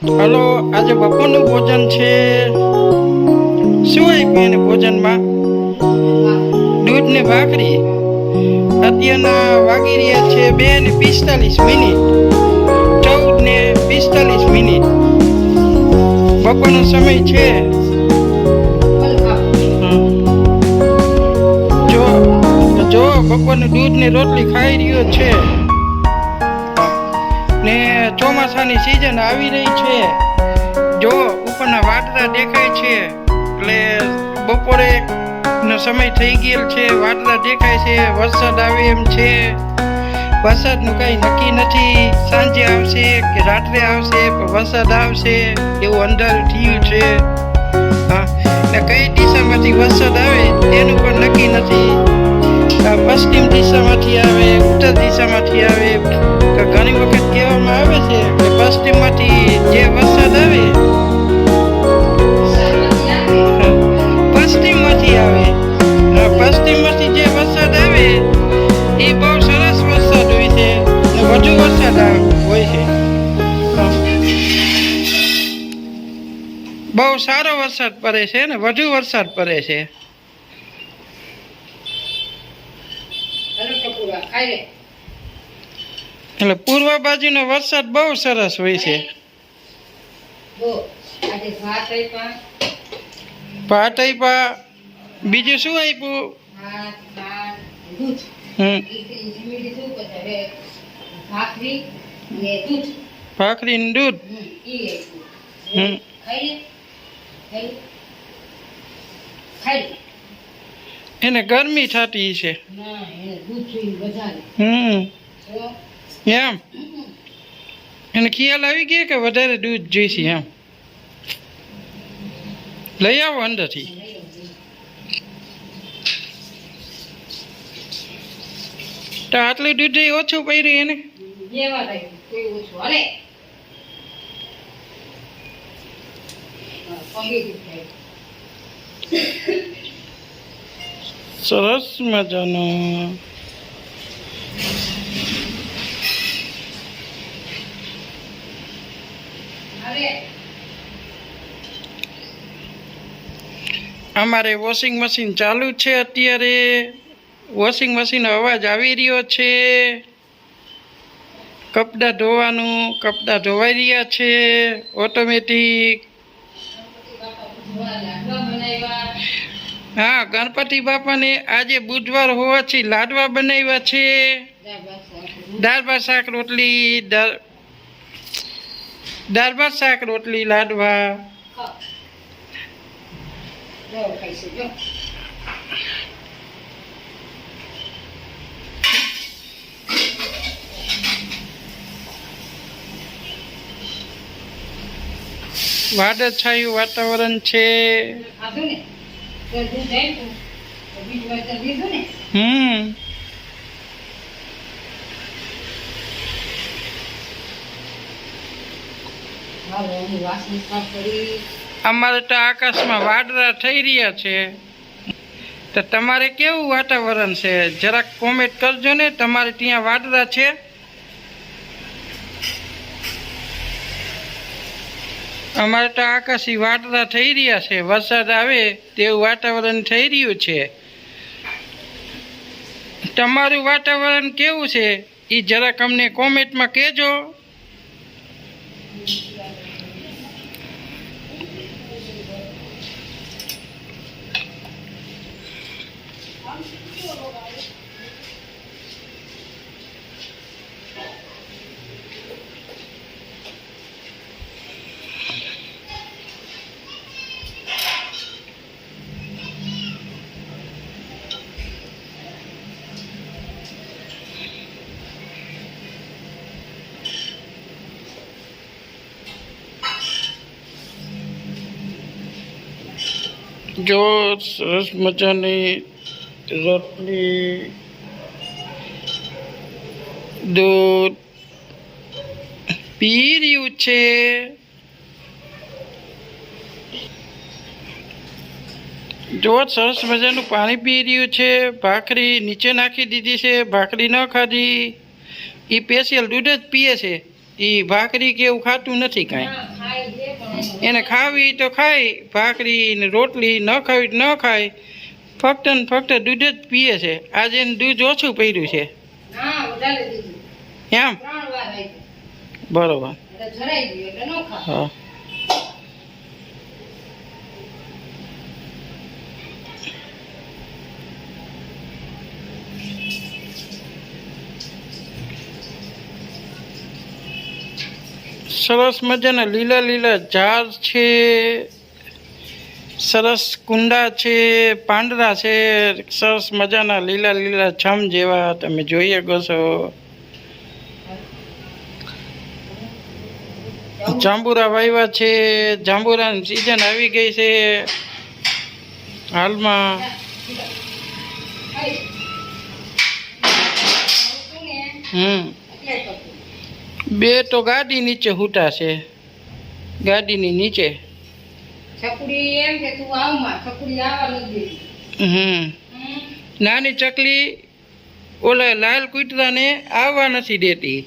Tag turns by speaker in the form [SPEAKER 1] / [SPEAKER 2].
[SPEAKER 1] Hello, આજે બપોરનું ભોજન છે. શું આપ્યું એને ભોજનમાં? દૂધ ને ભાખરી? અત્યારના વાગી રહ્યા છે બે ને પિસ્તાલીસ મિનિટ. ચૌદ ને પિસ્તાલીસ મિનિટ. બપોરનો સમય છે. જો જો બપોરનું દૂધ ને રોટલી ખાઈ રહ્યો છે. ને ચોમાસાની સિઝન આવી રહી છે. જો ઉપરના વાદળા દેખાય છે, એટલે બપોરે નો સમય થઈ ગયેલ છે, વાદળા દેખાય છે, વરસાદ આવે એમ છે. વરસાદનું કંઈ નક્કી નથી. સાંજે આવશે કે રાત્રે આવશે વરસાદ આવશે એવું અંધારું થયું છે. હા, ને કઈ દિશામાંથી વરસાદ આવે તેનું પણ નક્કી નથી. પશ્ચિમ દિશામાંથી આવે, ઉત્તર દિશામાંથી આવે? તો ઘણી વખત કહેવામાં આવે છે કે પશ્ચિમમાંથી જે વરસાદ આવે પશ્ચિમમાંથી આવે. પશ્ચિમમાંથી જે વરસાદ આવે, એ બહુ સરસ વરસાદ હોય છે ને વધુ વરસાદ હોય છે. બહુ સારો વરસાદ પડે છે ને, વધુ વરસાદ પડે છે. એટલે પૂર્વ બાજુનો વરસાદ બહુ સરસ હોય છે. ભાત આપ્યા બીજું શું આપ્યું
[SPEAKER 2] ભાખરી ને દૂધ. ખાઈ.
[SPEAKER 1] એને ગરમી થતી છે. હમ. એમ. એને ખ્યાલ આવી ગયો કે વધારે દૂધ જોઈશે એમ. લઈ આવો અંદરથી. તો આટલું દૂધ ઓછું પડ્યું એને?
[SPEAKER 2] ઓછું હાલે હા, પગે દૂધ ખાય.
[SPEAKER 1] સરસ મજાનો. અમારે વોશિંગ મશીન ચાલુ છે અત્યારે. વોશિંગ મશીન અવાજ આવી રહ્યો છે. કપડાં ધોવાનું, કપડાં ધોવાઈ રહ્યા છે. ઓટોમેટિક હા ગણપતિ બાપાને આજે બુધવાર હોવાથી લાડવા બનાવ્યા છે.
[SPEAKER 2] દાળ ભાત શાક,
[SPEAKER 1] રોટલી દાળ દાળ ભાત શાક રોટલી લાડવા. વાદળછાયું વાતાવરણ છે. હમ. અમારે તો આકાશમાં વાદળા થઈ રહ્યા છે. તો તમારે કેવું વાતાવરણ છે? જરાક કોમેન્ટ કરજો ને તમારે ત્યાં વાદળા છે? અમારે તો આકાશી વાદળા થઈ રહ્યા છે. વરસાદ આવે તેવું વાતાવરણ થઈ રહ્યું છે. તમારું વાતાવરણ કેવું છે? એ જરાક અમને કોમેન્ટમાં કહેજો. જો સરસ મજાની રોટલી, દૂધ પી રહ્યું છે. જો સરસ મજાનું પાણી પી રહ્યું છે, ભાખરી નીચે નાખી દીધી છે, ભાખરી ન ખાધી એ સ્પેશિયલ દૂધ જ પીએ છે. એ ભાખરી કે એવું ખાતું નથી કાંઈ. એને ખાવી તો ખાય ભાખરી ને રોટલી ન ખાવી ન ખાય. ફક્ત ને ફક્ત દૂધ જ પીએ છે. આજે એને દૂધ ઓછું પડ્યું છે. એમ? બરોબર. હા. સરસ મજાના લીલા લીલા ઝાડ છે, સરસ કુંડા છે, પાંદડા છે, સરસ મજાના લીલા લીલા છમ જેવા તમે જોઈ શકો છો જાંબુરા વાવ્યા છે, જાંબુરાની સિઝન આવી ગઈ છે હાલમાં હમ. બે તો ગાડી નીચે હૂટા છે. ગાડીની નીચે.
[SPEAKER 2] છકડી એમ કે તું આવમાં છકડી આવવા નથી
[SPEAKER 1] હમ.
[SPEAKER 2] હમ.
[SPEAKER 1] નાની ચકલી ઓલા લાલ કૂતરાને આવવા નથી દેતી.